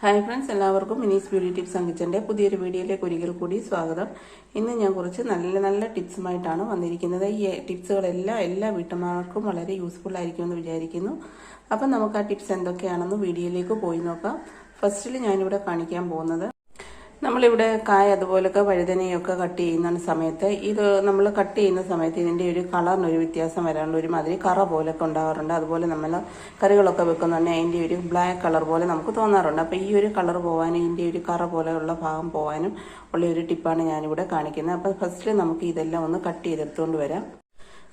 Hi friends എല്ലാവർക്കും മിനീസ് beauty tips അങ്കിച്ചന്റെ പുതിയൊരു വീഡിയോയിലേക്ക് ഒരിക്കൽ കൂടി സ്വാഗതം. ഇന്ന് ഞാൻ കുറച്ച് നല്ല നല്ല ടിപ്സുമായിട്ടാണ് വന്നിരിക്കുന്നത്. ഈ ടിപ്സുകളെല്ലാം എല്ലാ വീട്ടമ്മമാർക്കും വളരെ യൂസ്ഫുൾ ആയിരിക്കുമെന്ന് വിചാരിക്കുന്നു. അപ്പം നമുക്ക് ആ ടിപ്സ് എന്തൊക്കെയാണെന്ന് വീഡിയോയിലേക്ക് പോയി നോക്കാം. ഫസ്റ്റിൽ ഞാനിവിടെ കാണിക്കാൻ പോകുന്നത് നമ്മളിവിടെ കായ അതുപോലൊക്കെ വഴുതനയൊക്കെ കട്ട് ചെയ്യുന്ന സമയത്ത് ഇത് നമ്മൾ കട്ട് ചെയ്യുന്ന സമയത്ത് ഇതിന്റെ ഒരു കളറിനൊരു വ്യത്യാസം വരാനുള്ള ഒരു മാതിരി കറ പോലൊക്കെ ഉണ്ടാകാറുണ്ട് അതുപോലെ നമ്മൾ കറികളൊക്കെ വെക്കുന്നുണ്ടെങ്കിൽ അതിന്റെ ഒരു ബ്ലാക്ക് കളർ പോലെ നമുക്ക് തോന്നാറുണ്ട്. അപ്പോൾ ഈ ഒരു കളർ പോകാനും ഇതിന്റെ ഒരു കറ പോലെയുള്ള ഭാഗം പോകാനും ഉള്ള ഒരു ടിപ്പാണ് ഞാനിവിടെ കാണിക്കുന്നത്. അപ്പോൾ ഫസ്റ്റ് നമുക്ക് ഇതെല്ലാം ഒന്ന് കട്ട് ചെയ്തെടുത്തുകൊണ്ട് വരാം.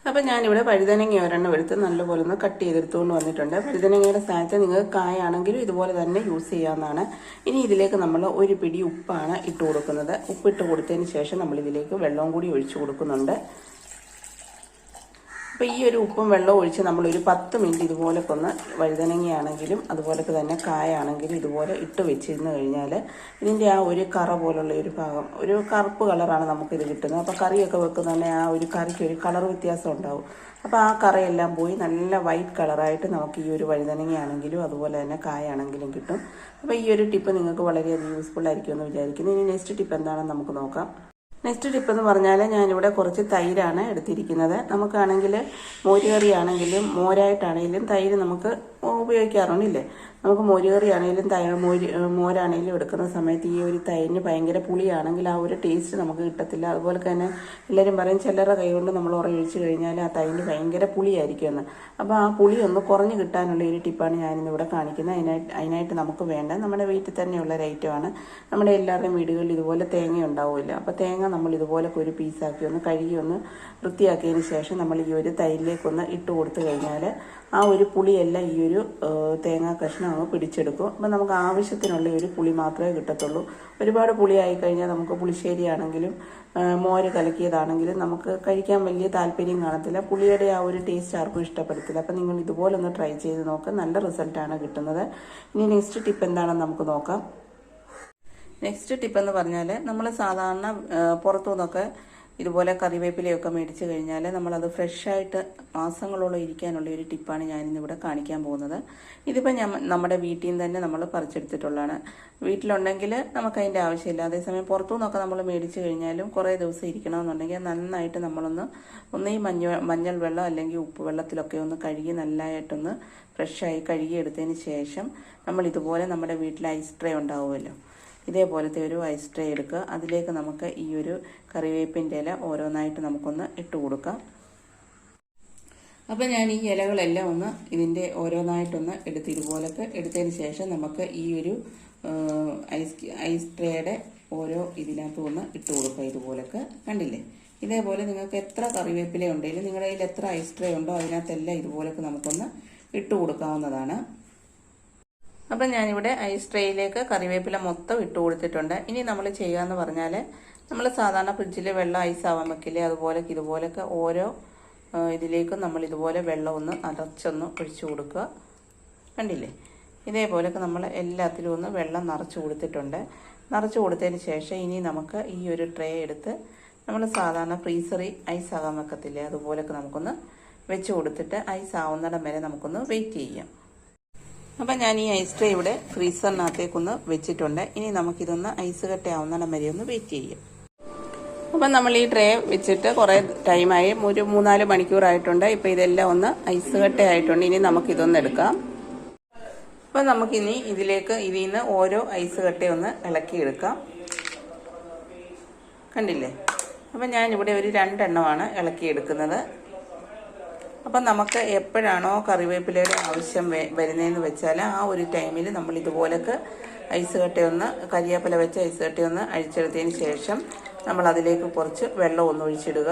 അപ്പം ഞാനിവിടെ വഴുതനങ്ങ ഒരെണ്ണം എടുത്ത് നല്ലപോലെ ഒന്ന് കട്ട് ചെയ്തെടുത്തുകൊണ്ട് വന്നിട്ടുണ്ട്. വഴുതനങ്ങയുടെ സ്ഥാനത്ത് നിങ്ങൾക്ക് കായാണെങ്കിലും ഇതുപോലെ തന്നെ യൂസ് ചെയ്യാവുന്നതാണ്. ഇനി ഇതിലേക്ക് നമ്മൾ ഒരു പിടി ഉപ്പാണ് ഇട്ട് കൊടുക്കുന്നത്. ഉപ്പിട്ട് കൊടുത്തതിന് ശേഷം നമ്മൾ ഇതിലേക്ക് വെള്ളവും കൂടി ഒഴിച്ചു കൊടുക്കുന്നുണ്ട്. അപ്പോൾ ഈ ഒരു ഉപ്പും വെള്ളവും ഒഴിച്ച് നമ്മളൊരു പത്ത് മിനിറ്റ് ഇതുപോലൊക്കെ ഒന്ന് വഴുതനങ്ങയാണെങ്കിലും അതുപോലൊക്കെ തന്നെ കായാണെങ്കിലും ഇതുപോലെ ഇട്ട് വെച്ചിരുന്നു കഴിഞ്ഞാൽ ഇതിന്റെ ആ ഒരു കറ പോലുള്ള ഒരു ഭാഗം ഒരു കറുപ്പ് കളറാണ് നമുക്കിത് കിട്ടുന്നത്. അപ്പോൾ കറിയൊക്കെ വെക്കുന്നതന്നെ ആ ഒരു കറിക്ക് ഒരു കളർ വ്യത്യാസം ഉണ്ടാവും. അപ്പോൾ ആ കറയെല്ലാം പോയി നല്ല വൈറ്റ് കളറായിട്ട് നമുക്ക് ഈ ഒരു വഴുതനങ്ങയാണെങ്കിലും അതുപോലെ തന്നെ കായാണെങ്കിലും കിട്ടും. അപ്പോൾ ഈ ഒരു ടിപ്പ് നിങ്ങൾക്ക് വളരെയധികം യൂസ്ഫുൾ ആയിരിക്കുമെന്ന് വിചാരിക്കുന്നു. ഇനി നെക്സ്റ്റ് ടിപ്പ് എന്താണെന്ന് നമുക്ക് നോക്കാം. നെക്സ്റ്റ് ടിപ്പ് എന്ന് പറഞ്ഞാൽ ഞാനിവിടെ കുറച്ച് തൈരാണ് എടുത്തിരിക്കുന്നത്. നമുക്കാണെങ്കിൽ മോരുകറിയാണെങ്കിലും മോരായിട്ടാണെങ്കിലും തൈര് നമുക്ക് ഉപയോഗിക്കാറുണ്ടില്ലേ നമുക്ക് മോരുകറി ആണെങ്കിലും തൈര് മോര് മോരാണെങ്കിലും എടുക്കുന്ന സമയത്ത് ഈ ഒരു തൈരിന് ഭയങ്കര പുളിയാണെങ്കിൽ ആ ഒരു ടേസ്റ്റ് നമുക്ക് കിട്ടത്തില്ല. അതുപോലെ തന്നെ എല്ലാവരും പറയും ചിലരുടെ കൈ കൊണ്ട് നമ്മൾ ഉറയൊഴിച്ച് കഴിഞ്ഞാൽ ആ തൈരിന് ഭയങ്കര പുളിയായിരിക്കുമെന്ന്. അപ്പോൾ ആ പുളി ഒന്ന് കുറഞ്ഞ് കിട്ടാനുള്ള ഒരു ടിപ്പാണ് ഞാനിന്നിവിടെ കാണിക്കുന്നത്. അതിനായിട്ട് അതിനായിട്ട് നമുക്ക് വേണ്ട നമ്മുടെ വീട്ടിൽ തന്നെയുള്ള ഒരു ഐറ്റമാണ് നമ്മുടെ എല്ലാവരുടെയും വീടുകളിൽ ഇതുപോലെ തേങ്ങ ഉണ്ടാവില്ല. അപ്പോൾ തേങ്ങ നമ്മൾ ഇതുപോലൊക്കെ ഒരു പീസാക്കി ഒന്ന് കഴുകി ഒന്ന് വൃത്തിയാക്കിയതിന് ശേഷം നമ്മൾ ഈ ഒരു തൈരിലേക്കൊന്ന് ഇട്ട് കൊടുത്തു കഴിഞ്ഞാൽ ആ ഒരു പുളിയെല്ലാം ഈ ഒരു തേങ്ങാ കഷ്ണം അങ്ങ് പിടിച്ചെടുക്കും. അപ്പം നമുക്ക് ആവശ്യത്തിനുള്ള ഒരു പുളി മാത്രമേ കിട്ടത്തുള്ളൂ. ഒരുപാട് പുളിയായി കഴിഞ്ഞാൽ നമുക്ക് പുളിശ്ശേരി ആണെങ്കിലും മോര് കലക്കിയതാണെങ്കിലും നമുക്ക് കഴിക്കാൻ വലിയ താല്പര്യം കാണത്തില്ല. പുളിയുടെ ആ ഒരു ടേസ്റ്റ് ആർക്കും ഇഷ്ടപ്പെടത്തില്ല. അപ്പം നിങ്ങൾ ഇതുപോലെ ഒന്ന് ട്രൈ ചെയ്ത് നോക്കുക നല്ല റിസൾട്ടാണ് കിട്ടുന്നത്. ഇനി നെക്സ്റ്റ് ടിപ്പ് എന്താണെന്ന് നമുക്ക് നോക്കാം. നെക്സ്റ്റ് ടിപ്പ് എന്ന് പറഞ്ഞാൽ നമ്മൾ സാധാരണ പുറത്തു നിന്നൊക്കെ ഇതുപോലെ കറിവേപ്പിലയൊക്കെ മേടിച്ചു കഴിഞ്ഞാൽ നമ്മളത് ഫ്രഷായിട്ട് മാസങ്ങളോളം ഇരിക്കാനുള്ള ഒരു ടിപ്പാണ് ഞാനിന്നിവിടെ കാണിക്കാൻ പോകുന്നത്. ഇതിപ്പോൾ ഞാൻ നമ്മുടെ വീട്ടിൽ നിന്ന് തന്നെ നമ്മൾ പറിച്ചെടുത്തിട്ടുള്ളതാണ്. വീട്ടിലുണ്ടെങ്കിൽ നമുക്കതിന്റെ ആവശ്യമില്ല. അതേസമയം പുറത്തു നിന്നൊക്കെ നമ്മൾ മേടിച്ചു കഴിഞ്ഞാലും കുറേ ദിവസം ഇരിക്കണമെന്നുണ്ടെങ്കിൽ നന്നായിട്ട് നമ്മളൊന്ന് ഒന്ന് ഈ മഞ്ഞ മഞ്ഞൾ വെള്ളം അല്ലെങ്കിൽ ഉപ്പ് വെള്ളത്തിലൊക്കെ ഒന്ന് കഴുകി നല്ലതായിട്ടൊന്ന് ഫ്രഷായി കഴുകിയെടുത്തതിന് ശേഷം നമ്മൾ ഇതുപോലെ നമ്മുടെ വീട്ടിൽ ഐസ് ട്രേ ഉണ്ടാവുമല്ലോ. ഇതേപോലത്തെ ഒരു ഐസ് ട്രേ എടുക്കുക. അതിലേക്ക് നമുക്ക് ഈ ഒരു കറിവേപ്പിന്റെ ഇല ഓരോന്നായിട്ട് നമുക്കൊന്ന് ഇട്ട് കൊടുക്കാം. അപ്പോൾ ഞാൻ ഈ ഇലകളെല്ലാം ഒന്ന് ഇതിന്റെ ഓരോന്നായിട്ടൊന്ന് എടുത്ത് ഇതുപോലൊക്കെ എടുത്തതിന് ശേഷം നമുക്ക് ഈ ഒരു ഐസ് ഐസ് ട്രേയുടെ ഓരോ ഇതിനകത്തും ഒന്ന് ഇട്ട് കൊടുക്കുക ഇതുപോലൊക്കെ. കണ്ടില്ലേ? ഇതേപോലെ നിങ്ങൾക്ക് എത്ര കറിവേപ്പില ഉണ്ടെങ്കിലും നിങ്ങളുടെ കയ്യിൽ എത്ര ഐസ് ട്രേ ഉണ്ടോ അതിനകത്തെല്ലാം ഇതുപോലൊക്കെ നമുക്കൊന്ന് ഇട്ട് കൊടുക്കാവുന്നതാണ്. അപ്പം ഞാനിവിടെ ഐസ് ട്രേയിലേക്ക് കറിവേപ്പില മൊത്തം ഇട്ട് കൊടുത്തിട്ടുണ്ട്. ഇനി നമ്മൾ ചെയ്യുകയെന്ന് പറഞ്ഞാൽ നമ്മൾ സാധാരണ ഫ്രിഡ്ജിൽ വെള്ളം ഐസ് ആവാൻ വെക്കില്ലേ? അതുപോലെ ഇതുപോലൊക്കെ ഓരോ ഇതിലേക്കും നമ്മൾ ഇതുപോലെ വെള്ളം ഒന്ന് അടച്ചൊന്ന് ഒഴിച്ചു കൊടുക്കുക. കണ്ടില്ലേ? ഇതേപോലൊക്കെ നമ്മൾ എല്ലാത്തിലും ഒന്ന് വെള്ളം നിറച്ച് കൊടുത്തിട്ടുണ്ട്. നിറച്ച് കൊടുത്തതിന് ശേഷം ഇനി നമുക്ക് ഈ ഒരു ട്രേ എടുത്ത് നമ്മൾ സാധാരണ ഫ്രീസറി ഐസ് ആകാൻ വെക്കത്തില്ലേ? അതുപോലൊക്കെ നമുക്കൊന്ന് വെച്ച് കൊടുത്തിട്ട് ഐസ് ആവുന്നിടം വരെ നമുക്കൊന്ന് വെയിറ്റ് ചെയ്യാം. അപ്പം ഞാൻ ഈ ഐസ് ട്രേ ഇവിടെ ഫ്രീസറിനകത്തേക്കൊന്ന് വെച്ചിട്ടുണ്ട്. ഇനി നമുക്കിതൊന്ന് ഐസ് കട്ടയാവുന്നിടം വരെ ഒന്ന് വെയിറ്റ് ചെയ്യാം. അപ്പം നമ്മൾ ഈ ട്രേ വെച്ചിട്ട് കുറേ ടൈമായി ഒരു മൂന്നാൽ മണിക്കൂറായിട്ടുണ്ട്. ഇപ്പം ഇതെല്ലാം ഒന്ന് ഐസ് കട്ടയായിട്ടുണ്ട്. ഇനി നമുക്കിതൊന്ന് എടുക്കാം. അപ്പം നമുക്കിനി ഇതിലേക്ക് ഇതിൽ നിന്ന് ഓരോ ഐസ് കട്ടയൊന്ന് ഇളക്കിയെടുക്കാം. കണ്ടില്ലേ? അപ്പം ഞാനിവിടെ ഒരു രണ്ടെണ്ണമാണ് ഇളക്കിയെടുക്കുന്നത്. അപ്പം നമുക്ക് എപ്പോഴാണോ കറിവേപ്പിലയുടെ ആവശ്യം വരുന്നതെന്ന് വെച്ചാൽ ആ ഒരു ടൈമിൽ നമ്മൾ ഇതുപോലൊക്കെ ഐസ് കട്ടയൊന്ന് കരിയേപ്പില വെച്ച് ഐസ് കട്ടയൊന്ന് അഴിച്ചെടുത്തതിന് ശേഷം നമ്മൾ അതിലേക്ക് കുറച്ച് വെള്ളം ഒന്ന് ഒഴിച്ചിടുക.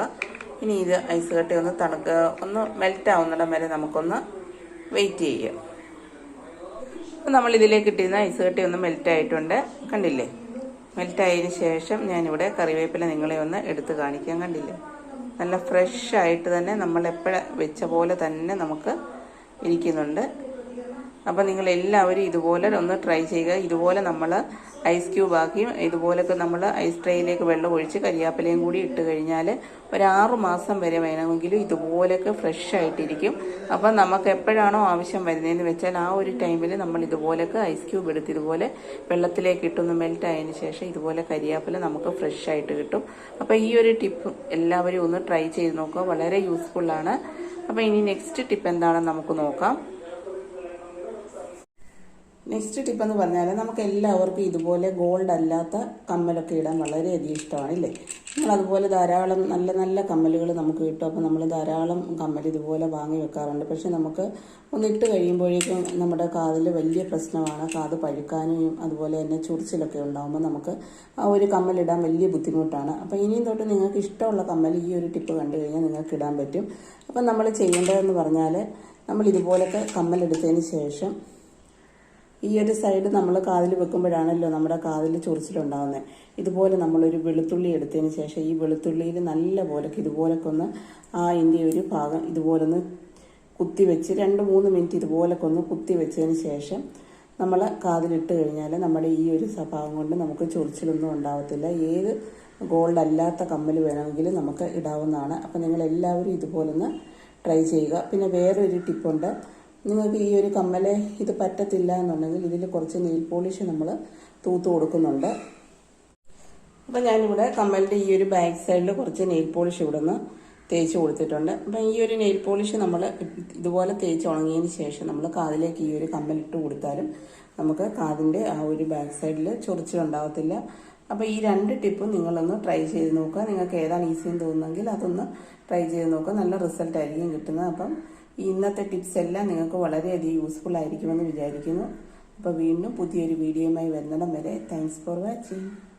ഇനി ഇത് ഐസ് കട്ടയൊന്ന് തണുക്ക ഒന്ന് മെൽറ്റ് ആവുന്നിടം വരെ നമുക്കൊന്ന് വെയിറ്റ് ചെയ്യാം അപ്പം നമ്മൾ ഇതിലേക്ക് ഇട്ടിരുന്ന ഐസ് കട്ടി ഒന്ന് മെൽറ്റ് ആയിട്ടുണ്ട്. കണ്ടില്ലേ? മെൽറ്റ് ആയതിന് ശേഷം ഞാനിവിടെ കറിവേപ്പില നിങ്ങളെ ഒന്ന് എടുത്ത് കാണിക്കാൻ കണ്ടില്ലേ? നല്ല ഫ്രഷ് ആയിട്ട് തന്നെ നമ്മൾ എപ്പോഴും വെച്ച പോലെ തന്നെ നമുക്ക് ഇരിക്കുന്നുണ്ട്. അപ്പോൾ നിങ്ങൾ എല്ലാവരും ഇതുപോലെ ഒന്ന് ട്രൈ ചെയ്യുക. ഇതുപോലെ നമ്മൾ ഐസ് ക്യൂബ് ആക്കി ഇതുപോലൊക്കെ നമ്മൾ ഐസ് ട്രേയിലേക്ക് വെള്ളം ഒഴിച്ച് കരിയാപ്പിലയും കൂടി ഇട്ട് കഴിഞ്ഞാൽ ഒരു ആറു മാസം വരെ വേണമെങ്കിലും ഇതുപോലൊക്കെ ഫ്രഷ് ആയിട്ടിരിക്കും. അപ്പം നമുക്ക് എപ്പോഴാണോ ആവശ്യം വരുന്നതെന്ന് വെച്ചാൽ ആ ഒരു ടൈമിൽ നമ്മൾ ഇതുപോലൊക്കെ ഐസ് ക്യൂബ് എടുത്ത് ഇതുപോലെ വെള്ളത്തിലേക്ക് ഇട്ടൊന്ന് മെൽറ്റ് ആയതിന് ശേഷം ഇതുപോലെ കരിയാപ്പില നമുക്ക് ഫ്രഷ് ആയിട്ട് കിട്ടും. അപ്പോൾ ഈ ഒരു ടിപ്പ് എല്ലാവരും ഒന്ന് ട്രൈ ചെയ്ത് നോക്കുക. വളരെ യൂസ്ഫുള്ളാണ് അപ്പോൾ ഇനി നെക്സ്റ്റ് ടിപ്പ് എന്താണെന്ന് നമുക്ക് നോക്കാം. നെക്സ്റ്റ് ടിപ്പ് എന്ന് പറഞ്ഞാൽ നമുക്ക് എല്ലാവർക്കും ഇതുപോലെ ഗോൾഡ് അല്ലാത്ത കമ്മലൊക്കെ ഇടാൻ വളരെയധികം ഇഷ്ടമാണ് ഇല്ലേ നമ്മളതുപോലെ ധാരാളം നല്ല നല്ല കമ്മലുകൾ നമുക്ക് കിട്ടും. അപ്പോൾ നമ്മൾ ധാരാളം കമ്മൽ ഇതുപോലെ വാങ്ങി വെക്കാറുണ്ട്. പക്ഷെ നമുക്ക് ഒന്ന് ഇട്ട് കഴിയുമ്പോഴേക്കും നമ്മുടെ കാതിൽ വലിയ പ്രശ്നമാണ്. കാത് പഴുക്കാനും അതുപോലെ തന്നെ ചൊറിച്ചിലൊക്കെ ഉണ്ടാകുമ്പോൾ നമുക്ക് ആ ഒരു കമ്മലിടാൻ വലിയ ബുദ്ധിമുട്ടാണ്. അപ്പോൾ ഇനിയും തൊട്ട് നിങ്ങൾക്ക് ഇഷ്ടമുള്ള കമ്മൽ ഈ ഒരു ടിപ്പ് കണ്ടു കഴിഞ്ഞാൽ നിങ്ങൾക്ക് ഇടാൻ പറ്റും. അപ്പം നമ്മൾ ചെയ്യേണ്ടതെന്ന് പറഞ്ഞാൽ നമ്മൾ ഇതുപോലൊക്കെ കമ്മലെടുത്തതിന് ശേഷം ഈ ഒരു സൈഡ് നമ്മൾ കാതിൽ വെക്കുമ്പോഴാണല്ലോ നമ്മുടെ കാതിൽ ചൊറിച്ചിലുണ്ടാകുന്നത് ഇതുപോലെ നമ്മളൊരു വെളുത്തുള്ളി എടുത്തതിന് ശേഷം ഈ വെളുത്തുള്ളിയിൽ നല്ല പോലൊക്കെ ഇതുപോലൊക്കെ ഒന്ന് ആ ഇതിന്റെ ഒരു ഭാഗം ഇതുപോലെ ഒന്ന് കുത്തി വെച്ച് രണ്ട് മൂന്ന് മിനിറ്റ് ഇതുപോലൊക്കെ ഒന്ന് കുത്തി വെച്ചതിന് ശേഷം നമ്മൾ കാതിലിട്ട് കഴിഞ്ഞാൽ നമ്മുടെ ഈ ഒരു സ്വഭാവം കൊണ്ട് നമുക്ക് ചൊറിച്ചിലൊന്നും ഉണ്ടാവത്തില്ല. ഏത് ഗോൾഡ് അല്ലാത്ത കമ്മൽ വേണമെങ്കിലും നമുക്ക് ഇടാവുന്നതാണ്. അപ്പം നിങ്ങൾ എല്ലാവരും ഇതുപോലൊന്ന് ട്രൈ ചെയ്യുക. പിന്നെ വേറൊരു ടിപ്പുണ്ട് നിങ്ങൾക്ക് ഈ ഒരു കമ്മൽ ഇത് പറ്റത്തില്ല എന്നുണ്ടെങ്കിൽ ഇതിൽ കുറച്ച് നെയിൽ പോളിഷ് നമ്മൾ തൂത്ത് കൊടുക്കുന്നുണ്ട്. അപ്പം ഞാനിവിടെ കമ്മലിന്റെ ഈ ഒരു ബാക്ക് സൈഡിൽ കുറച്ച് നെയിൽ പോളിഷ് ഇവിടെ നിന്ന് തേച്ച് കൊടുത്തിട്ടുണ്ട്. അപ്പം ഈ ഒരു നെയിൽ പോളിഷ് നമ്മൾ ഇതുപോലെ തേച്ച് ഉണങ്ങിയതിന് ശേഷം നമ്മൾ കാതിലേക്ക് ഈ ഒരു കമ്മലിട്ട് കൊടുത്താലും നമുക്ക് കാതിന്റെ ആ ഒരു ബാക്ക് സൈഡിൽ ചൊറിച്ചിലുണ്ടാകത്തില്ല അപ്പോൾ ഈ രണ്ട് ടിപ്പും നിങ്ങളൊന്ന് ട്രൈ ചെയ്ത് നോക്കുക. നിങ്ങൾക്ക് ഏതാണ് ഈസിയെന്ന് തോന്നുന്നെങ്കിൽ അതൊന്ന് ട്രൈ ചെയ്ത് നോക്കുക. നല്ല റിസൾട്ടായിരിക്കും കിട്ടുന്നത്. അപ്പം ഇന്നത്തെ ടിപ്സ് എല്ലാം നിങ്ങൾക്ക് വളരെയധികം യൂസ്ഫുൾ ആയിരിക്കുമെന്ന് വിചാരിക്കുന്നു. അപ്പോൾ വീണ്ടും പുതിയൊരു വീഡിയോയുമായി വരുന്നിടം വരെ. Thanks for watching